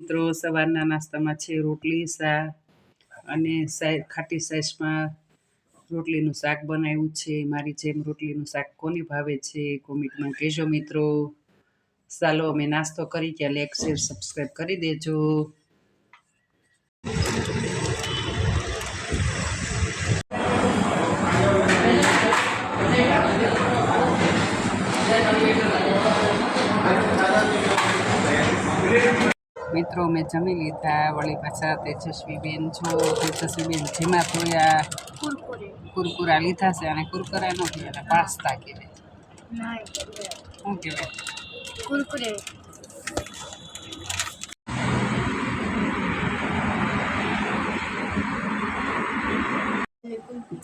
મિત્રો, સવારના નાસ્તામાં છે રોટલી, શાક અને ખાટી સાઈસમાં રોટલીનું શાક બનાવ્યું છે. મારી જેમ રોટલીનું શાક કોને ભાવે છે કોમેન્ટમાં કહેજો મિત્રો. ચાલો, અમે નાસ્તો કરી. કે લાઈક શેર, સબસ્ક્રાઈબ કરી દેજો. મિત્રો મેં જમી લીધા. વળી પાછા તેજસ્વીબેન છો તેજસ્વીબેન જેમાં જોયા કુરકુરે લીધા છે અને કુરકુરા નો કહેવાય પાસ્તા કહેવાય શું કહેવાય? કુરકુરે.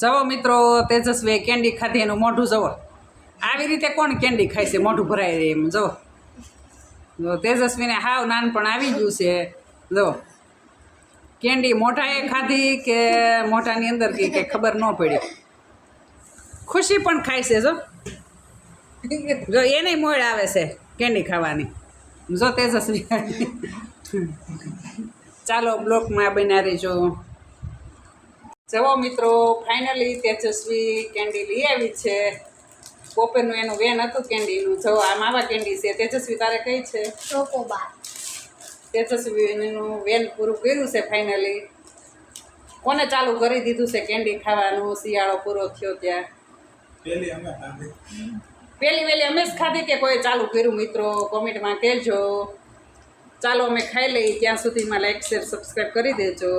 જવો મિત્રો તેજસ્વી કેન્ડી ખાધી એનું મોઢું જવો. આવી રીતે કોણ કેન્ડી ખાય છે? મોઢું ભરાય એમ. જવો. તેજસ્વીને હાવ નાનપણ આવી ગયું છે. જો, કેન્ડી મોટાએ ખાધી કે મોટાની અંદર કે ખબર ન પડી? ખુશી પણ ખાય છે, જો. જો, એને મોડ આવે છે કેન્ડી ખાવાની. જો, તેજસ્વી. ચાલો, બ્લોકમાં બન્યા રહીજો. જવો મિત્રો, ફાઇનલી તેજસ્વી કેન્ડી લઈ આવી છે. બપોરનું એનું વેન હતું કેન્ડીનું જો આ માવા કેન્ડી છે તેજસ્વી તારે કઈ છે? ચોકોબાર. તેજસ્વીનું વેન પૂરું કર્યું છે ફાઇનલી કોને ચાલુ કરી દીધું છે કેન્ડી ખાવાનું? શિયાળો પૂરો થયો ત્યાં. પેલી અમે ખાધી. પેલી વેલી અમે જ ખાધી કે કોઈ ચાલુ કર્યું? મિત્રો કોમેન્ટમાં કહેજો. ચાલો અમે ખાઈ લઈએ ત્યાં સુધીમાં લાઈક શેર સબસ્ક્રાઈબ કરી દેજો.